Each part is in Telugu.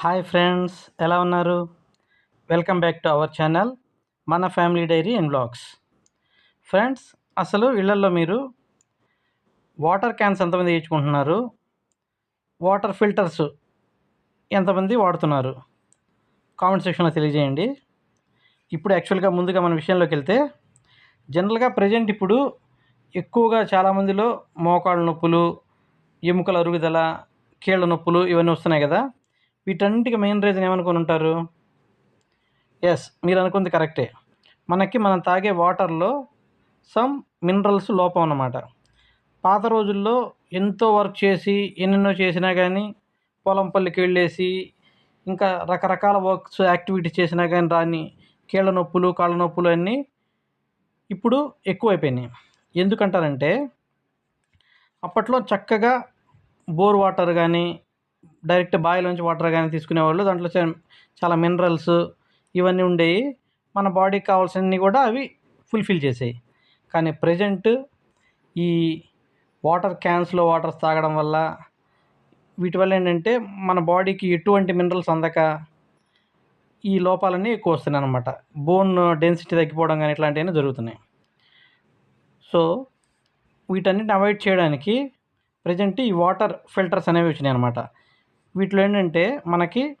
హాయ్ ఫ్రెండ్స్ ఎలా ఉన్నారు? Welcome back to our channel మన family diary and blogs. Friends అసలు ఇళ్ళలో మీరు వాటర్ క్యాన్స్ ఎంతమంది వేయించుకుంటున్నారు? వాటర్ ఫిల్టర్స్ ఎంతమంది వాడుతున్నారు? కామెంట్ సెక్షన్లో తెలియజేయండి. ఇప్పుడు యాక్చువల్గా ముందుగా మన విషయంలోకి వెళ్తే జనరల్గా ప్రజెంట్ ఇప్పుడు ఎక్కువగా చాలామందిలో మోకాళ్ళ నొప్పులు ఎముకల అరుగుదల కీళ్ళ నొప్పులు ఇవన్నీ వస్తున్నాయి కదా. వీటన్నిటికీ మెయిన్ రీజన్ ఏమనుకుని ఉంటారు? ఎస్ మీరు అనుకుంది కరెక్టే మనకి మనం తాగే వాటర్లో సమ్ మినరల్స్ లోపం అన్నమాట. పాత రోజుల్లో ఎంతో వర్క్ చేసి ఎన్నెన్నో చేసినా కానీ పొలం పల్లికి వెళ్ళేసి ఇంకా రకరకాల వర్క్స్ యాక్టివిటీస్ చేసినా కానీ రాని కీళ్ళ నొప్పులు కాళ్ళ నొప్పులు అన్నీ ఇప్పుడు ఎక్కువైపోయినాయి. ఎందుకంటారంటే అప్పట్లో చక్కగా బోర్ వాటర్ కానీ డైరెక్ట్ బావిలోంచి వాటర్ కానీ తీసుకునేవాళ్ళు. దాంట్లో చాలా మినరల్స్ ఇవన్నీ ఉండేవి మన బాడీకి కావాల్సినవి కూడా అవి ఫుల్ఫిల్ చేసాయి. కానీ ప్రజెంట్ ఈ వాటర్ క్యాన్స్లో వాటర్స్ తాగడం వల్ల వీటి వల్ల ఏంటంటే మన బాడీకి ఎటువంటి మినరల్స్ అందక ఈ లోపాలన్నీ ఎక్కువ వస్తున్నాయి అనమాట బోన్ డెన్సిటీ తగ్గిపోవడం కానీ ఇట్లాంటివన్నీ జరుగుతున్నాయి. సో వీటన్నిటిని అవాయిడ్ చేయడానికి ప్రజెంట్ ఈ వాటర్ ఫిల్టర్స్ అనేవి వచ్చినాయి అనమాట వీటిలో ఏంటంటే మనకి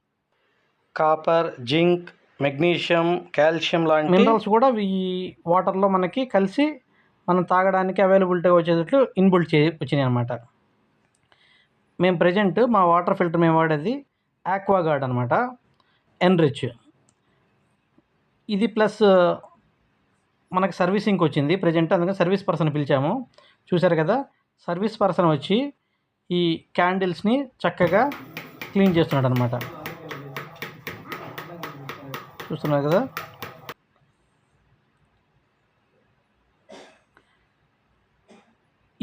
కాపర్ జింక్ మెగ్నీషియం కాల్షియం లాంటి మినరల్స్ కూడా ఈ వాటర్లో మనకి కలిసి మనం తాగడానికి అవైలబిలిటీ వచ్చేటట్లు ఇన్బుల్ట్ చే వచ్చినాయి అనమాట మేము ప్రజెంట్ మా వాటర్ ఫిల్టర్ మేము వాడేది ఆక్వా గార్డ్ అనమాట ఎన్రిచ్. ఇది ప్లస్ మనకి సర్వీసింగ్కి వచ్చింది ప్రజెంట్ అందుకని సర్వీస్ పర్సన్ పిలిచాము. చూశారు కదా? సర్వీస్ పర్సన్ వచ్చి ఈ క్యాండిల్స్ని చక్కగా క్లీన్ చేస్తున్నాడు అనమాట చూస్తున్నారు కదా?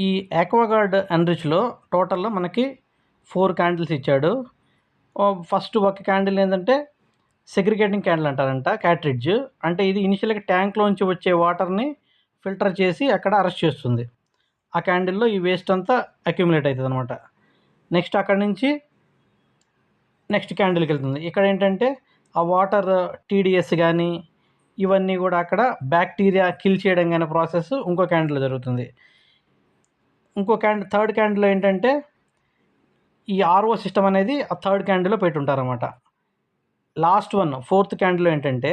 ఈ ఆక్వాగార్డ్ ఎన్రిచ్లో టోటల్లో మనకి ఫోర్ క్యాండిల్స్ ఇచ్చాడు. ఫస్ట్ ఒక క్యాండిల్ ఏంటంటే సెగ్రిగేటింగ్ క్యాండిల్ అంటారంట క్యాట్రిడ్జ్. అంటే ఇది ఇనిషియల్గా ట్యాంక్లోంచి వచ్చే వాటర్ని ఫిల్టర్ చేసి అక్కడ అరెస్ట్ చేస్తుంది. ఆ క్యాండిల్లో ఈ వేస్ట్ అంతా అక్యుములేట్ అవుతుంది అనమాట నెక్స్ట్ అక్కడి నుంచి నెక్స్ట్ క్యాండిల్కి వెళ్తుంది. ఇక్కడ ఏంటంటే ఆ వాటర్ టీడీఎస్ కానీ ఇవన్నీ కూడా అక్కడ బ్యాక్టీరియా కిల్ చేయడం కానీ ప్రాసెస్ ఇంకో క్యాండిల్లో జరుగుతుంది. ఇంకో క్యాండిల్ థర్డ్ క్యాండిల్లో ఏంటంటే ఈ ఆర్ఓ సిస్టమ్ అనేది ఆ థర్డ్ క్యాండిల్లో పెట్టుంటారన్నమాట. లాస్ట్ వన్ ఫోర్త్ క్యాండిల్లో ఏంటంటే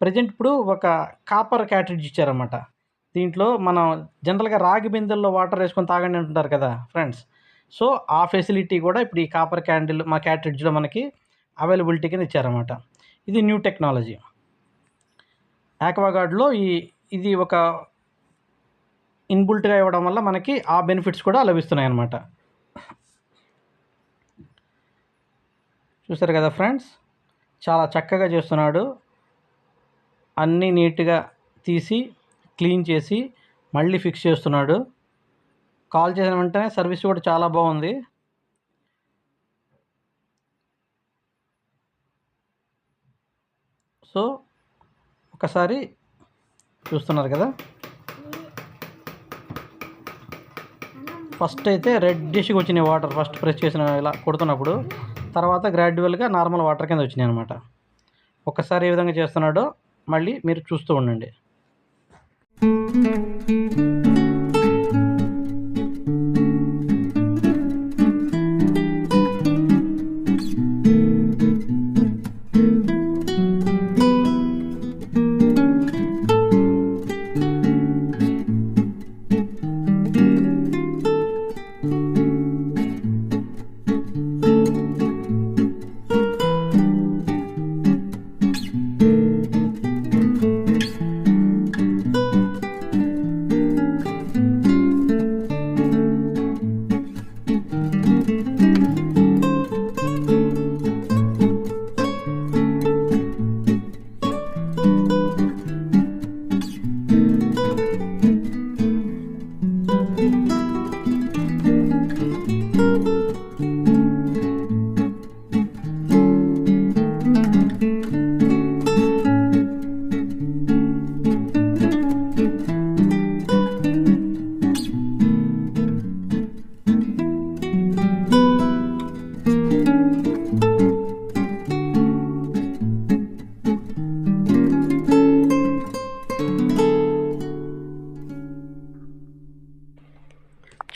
ప్రజెంట్ ఇప్పుడు ఒక కాపర్ క్యాటరేజ్ ఇచ్చారన్నమాట. దీంట్లో మనం జనరల్గా రాగి బిందెల్లో వాటర్ వేసుకొని తాగండి అంటుంటారు కదా ఫ్రెండ్స్. సో ఆ ఫెసిలిటీ కూడా ఇప్పుడు ఈ కాపర్ క్యాండిల్ మా క్యాట్రిడ్జ్లో మనకి అవైలబిలిటీ కింద ఇచ్చారన్నమాట. ఇది న్యూ టెక్నాలజీ యాక్వాగార్డ్లో ఈ ఇది ఒక ఇన్బుల్ట్గా ఇవ్వడం వల్ల మనకి ఆ బెనిఫిట్స్ కూడా లభిస్తున్నాయి అన్నమాట చూసారు కదా ఫ్రెండ్స్ చాలా చక్కగా చేస్తున్నాడు. అన్నీ నీట్గా తీసి క్లీన్ చేసి మళ్ళీ ఫిక్స్ చేస్తున్నాడు. కాల్ చేసిన వెంటనే సర్వీస్ కూడా చాలా బాగుంది. సో ఒకసారి చూస్తున్నారు కదా? ఫస్ట్ అయితే రెడ్డిష్గా వచ్చినాయి వాటర్ ఫస్ట్ ప్రెస్ చేసిన ఇలా కొడుతున్నప్పుడు. తర్వాత గ్రాడ్యువల్గా నార్మల్ వాటర్ కింద వచ్చినాయి అనమాట ఒకసారి ఏ విధంగా చేస్తున్నాడో మళ్ళీ మీరు చూస్తూ ఉండండి.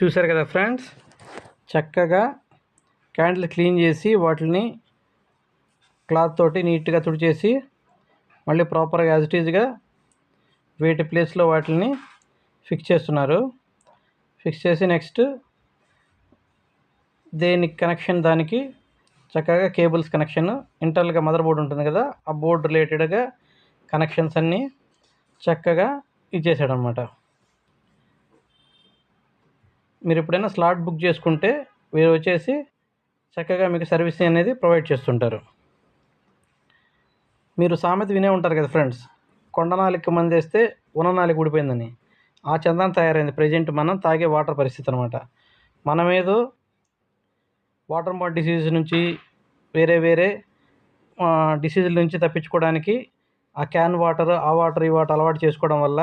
చూసారు కదా ఫ్రెండ్స్? చక్కగా క్యాండిల్ క్లీన్ చేసి వాటిని క్లాత్ తోటి నీట్గా తుడిచేసి మళ్ళీ ప్రాపర్గా యాజ్ ఇట్ ఈజ్గా వేటి ప్లేస్లో వాటిని ఫిక్స్ చేస్తున్నారు. ఫిక్స్ చేసి నెక్స్ట్ దేనికి కనెక్షన్ దానికి చక్కగా కేబుల్స్ కనెక్షన్ ఇంటర్నల్గా మదర్ బోర్డు ఉంటుంది కదా ఆ బోర్డు రిలేటెడ్గా కనెక్షన్స్ అన్నీ చక్కగా ఇచ్చేసాడు అనమాట మీరు ఎప్పుడైనా స్లాట్ బుక్ చేసుకుంటే వీరు వచ్చేసి చక్కగా మీకు సర్వీసింగ్ అనేది ప్రొవైడ్ చేస్తుంటారు. మీరు సామెత వినే ఉంటారు కదా ఫ్రెండ్స్ కొండనాలికి మంది వేస్తే ఉన్ననాలికి ఊడిపోయిందని. ఆ చందనం తయారైంది. ప్రజెంట్ మనం తాగే వాటర్ పరిస్థితి అనమాట మనమేదో వాటర్ బాడ్ డిసీజ్ నుంచి వేరే వేరే డిసీజుల నుంచి తప్పించుకోవడానికి ఆ క్యాన్ వాటర్ ఆ వాటర్ ఈ వాటర్ అలవాటు చేసుకోవడం వల్ల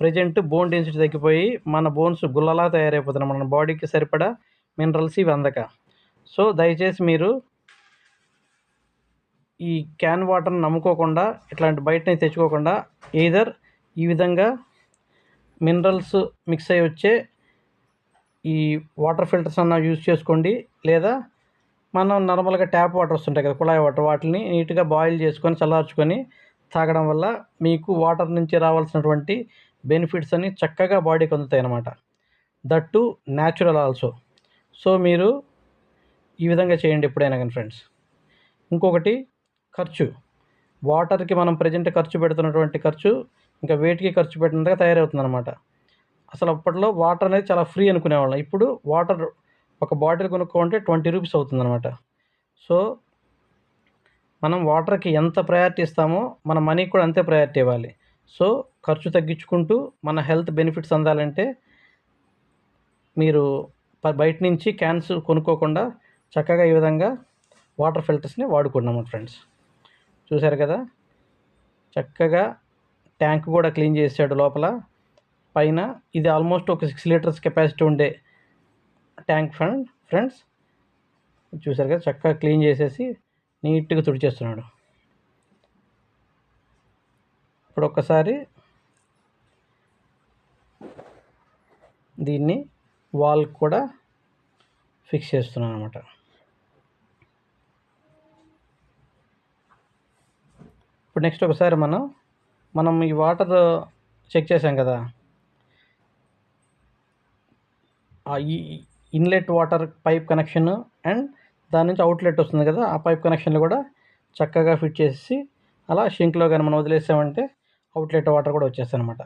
ప్రజెంట్ బోన్ డెన్సిటీ తగ్గిపోయి మన బోన్స్ గుల్లలా తయారైపోతున్నాయి. మన బాడీకి సరిపడా మినరల్స్ ఇవి అందక. సో దయచేసి మీరు ఈ క్యాన్ వాటర్ని నమ్ముకోకుండా ఇట్లాంటి బయటని తెచ్చుకోకుండా ఈధర్ ఈ విధంగా మినరల్స్ మిక్స్ అయ్యి వచ్చే ఈ వాటర్ ఫిల్టర్స్ అన్న యూజ్ చేసుకోండి. లేదా మనం నార్మల్గా ట్యాప్ వాటర్ వస్తుంటాయి కదా కుళాయి వాటర్ వాటిని నీట్గా బాయిల్ చేసుకొని చల్లార్చుకొని తాగడం వల్ల మీకు వాటర్ నుంచి రావాల్సినటువంటి బెనిఫిట్స్ అన్ని చక్కగా బాడీకి అందుతాయి అన్నమాట that too natural also so మీరు ఈ విధంగా చేయండి ఎప్పుడైనా కానీ ఫ్రెండ్స్ ఇంకొకటి ఖర్చు. వాటర్కి మనం ప్రజెంట్ ఖర్చు పెడుతున్నటువంటి ఖర్చు ఇంకా వేటికి ఖర్చు పెట్టినంతగా తయారవుతుంది అనమాట అసలు అప్పట్లో వాటర్ అనేది చాలా ఫ్రీ అనుకునేవాళ్ళం. ఇప్పుడు వాటర్ ఒక బాటిల్ కొనుక్కోమంటే ట్వంటీ రూపీస్ అవుతుంది అనమాట సో మనం వాటర్కి ఎంత ప్రయారిటీ ఇస్తామో మన మనీకి కూడా అంతే ప్రయారిటీ ఇవ్వాలి. సో ఖర్చు తగ్గించుకుంటూ మన హెల్త్ బెనిఫిట్స్ అందాలంటే మీరు ప- బయట నుంచి క్యాన్స్ కొనుక్కోకుండా చక్కగా ఈ విధంగా వాటర్ ఫిల్టర్స్ని వాడుకున్నాము ఫ్రెండ్స్. చూశారు కదా? చక్కగా ట్యాంక్ కూడా క్లీన్ చేసాడు లోపల. పైన ఇది ఆల్మోస్ట్ ఒక సిక్స్ లీటర్స్ కెపాసిటీ ఉండే ట్యాంక్ ఫ్రెండ్ ఫ్రెండ్స్. చూసారు కదా? చక్కగా క్లీన్ చేసేసి నీట్గా తుడిచేస్తున్నాడు. ఇప్పుడు ఒక్కసారి దీన్ని వాల్ కూడా ఫిక్స్ చేస్తున్నాను అనమాట ఇప్పుడు నెక్స్ట్ ఒకసారి మనం మనం ఈ వాటర్ చెక్ చేసాం కదా. ఆ ఈ inlet water pipe connection and దాని నుంచి అవుట్లెట్ వస్తుంది కదా ఆ పైప్ కనెక్షన్లు కూడా చక్కగా ఫిట్ చేసి అలా షింక్లో కానీ మనం వదిలేసామంటే అవుట్లెట్ వాటర్ కూడా వచ్చేస్తాయి అనమాట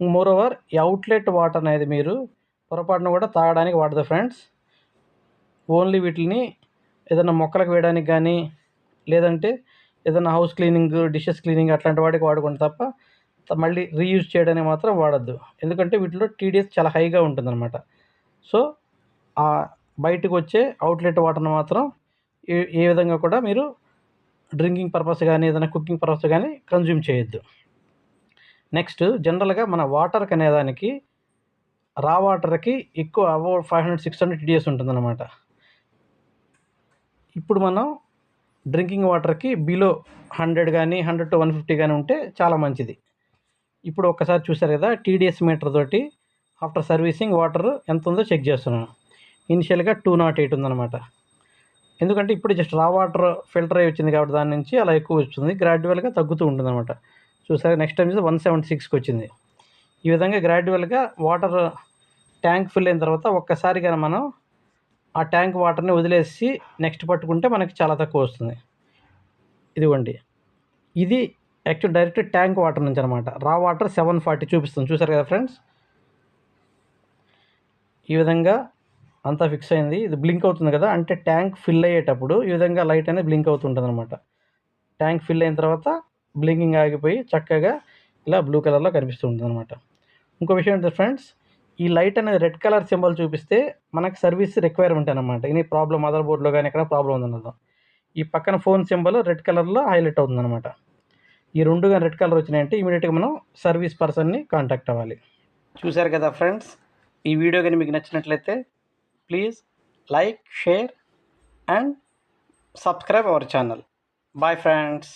మోర్ ఓవర్ ఈ అవుట్లెట్ వాటర్ అనేది మీరు పొరపాటున కూడా తాగడానికి వాడదు ఫ్రెండ్స్. ఓన్లీ వీటిని ఏదైనా మొక్కలకు వేయడానికి కానీ లేదంటే ఏదైనా హౌస్ క్లీనింగ్ డిషెస్ క్లీనింగ్ అట్లాంటి వాటికి వాడుకోండి తప్ప మళ్ళీ రీయూజ్ చేయడానికి మాత్రం వాడద్దు. ఎందుకంటే వీటిలో టీడీఎస్ చాలా హైగా ఉంటుందన్నమాట. సో ఆ బయటకు వచ్చే అవుట్లెట్ వాటర్ని మాత్రం ఏ ఏ విధంగా కూడా మీరు డ్రింకింగ్ పర్పస్ కానీ ఏదైనా కుకింగ్ పర్పస్ కానీ కన్జ్యూమ్ చేయొద్దు. నెక్స్ట్ జనరల్గా మన వాటర్కి అనేదానికి రా వాటర్కి ఎక్కువ about five hundred six hundred TDS ఉంటుందన్నమాట. ఇప్పుడు మనం డ్రింకింగ్ వాటర్కి బిలో హండ్రెడ్ కానీ హండ్రెడ్ టు వన్ ఫిఫ్టీ కానీ ఉంటే చాలా మంచిది. ఇప్పుడు ఒక్కసారి చూసారు కదా టీడీఎస్ మీటర్ తోటి ఆఫ్టర్ సర్వీసింగ్ వాటర్ ఎంత ఉందో చెక్ చేస్తున్నాను. ఇనిషియల్గా టూ నాట్ ఎయిట్ ఉందన్నమాట. ఎందుకంటే ఇప్పుడు జస్ట్ రా వాటర్ ఫిల్టర్ అయ్యి వచ్చింది కాబట్టి దాని నుంచి అలా ఎక్కువ వస్తుంది. గ్రాడ్యువల్గా తగ్గుతూ ఉంటుంది అనమాట చూసారు? నెక్స్ట్ టైం వన్ సెవెంటీ సిక్స్కి వచ్చింది. ఈ విధంగా గ్రాడ్యువల్గా వాటర్ ట్యాంక్ ఫిల్ అయిన తర్వాత ఒక్కసారిగా మనం ఆ ట్యాంక్ వాటర్ని వదిలేసి నెక్స్ట్ పట్టుకుంటే మనకి చాలా తక్కువ వస్తుంది. ఇదిగోండి. ఇది యాక్చువల్ డైరెక్ట్ ట్యాంక్ వాటర్ నుంచి అనమాట రా వాటర్ సెవెన్ ఫార్టీ చూపిస్తుంది. చూసారు కదా ఫ్రెండ్స్ ఈ విధంగా అంతా ఫిక్స్ అయింది. ఇది బ్లింక్ అవుతుంది కదా? అంటే ట్యాంక్ ఫిల్ అయ్యేటప్పుడు ఈ విధంగా లైట్ అనేది బ్లింక్ అవుతుంటుంది అనమాట ట్యాంక్ ఫిల్ అయిన తర్వాత బ్లింకింగ్ ఆగిపోయి చక్కగా ఇలా బ్లూ కలర్లో కనిపిస్తూ ఉంటుంది అనమాట ఇంకో విషయం ఏంటంటే ఫ్రెండ్స్ ఈ లైట్ అనేది రెడ్ కలర్ సింబల్ చూపిస్తే మనకు సర్వీస్ రిక్వైర్మెంట్ అనమాట ఇది ప్రాబ్లం మదర్ బోర్డ్లో కానీ ఎక్కడ ప్రాబ్లం ఉందన్నది ఈ పక్కన ఫోన్ సింబల్ రెడ్ కలర్లో హైలైట్ అవుతుంది అనమాట ఈ రెండు కానీ రెడ్ కలర్ వచ్చినాయంటే ఇమీడియట్గా మనం సర్వీస్ పర్సన్ని కాంటాక్ట్ అవ్వాలి. చూశారు కదా ఫ్రెండ్స్ ఈ వీడియో కానీ మీకు నచ్చినట్లయితే please like share and subscribe our channel. Bye friends.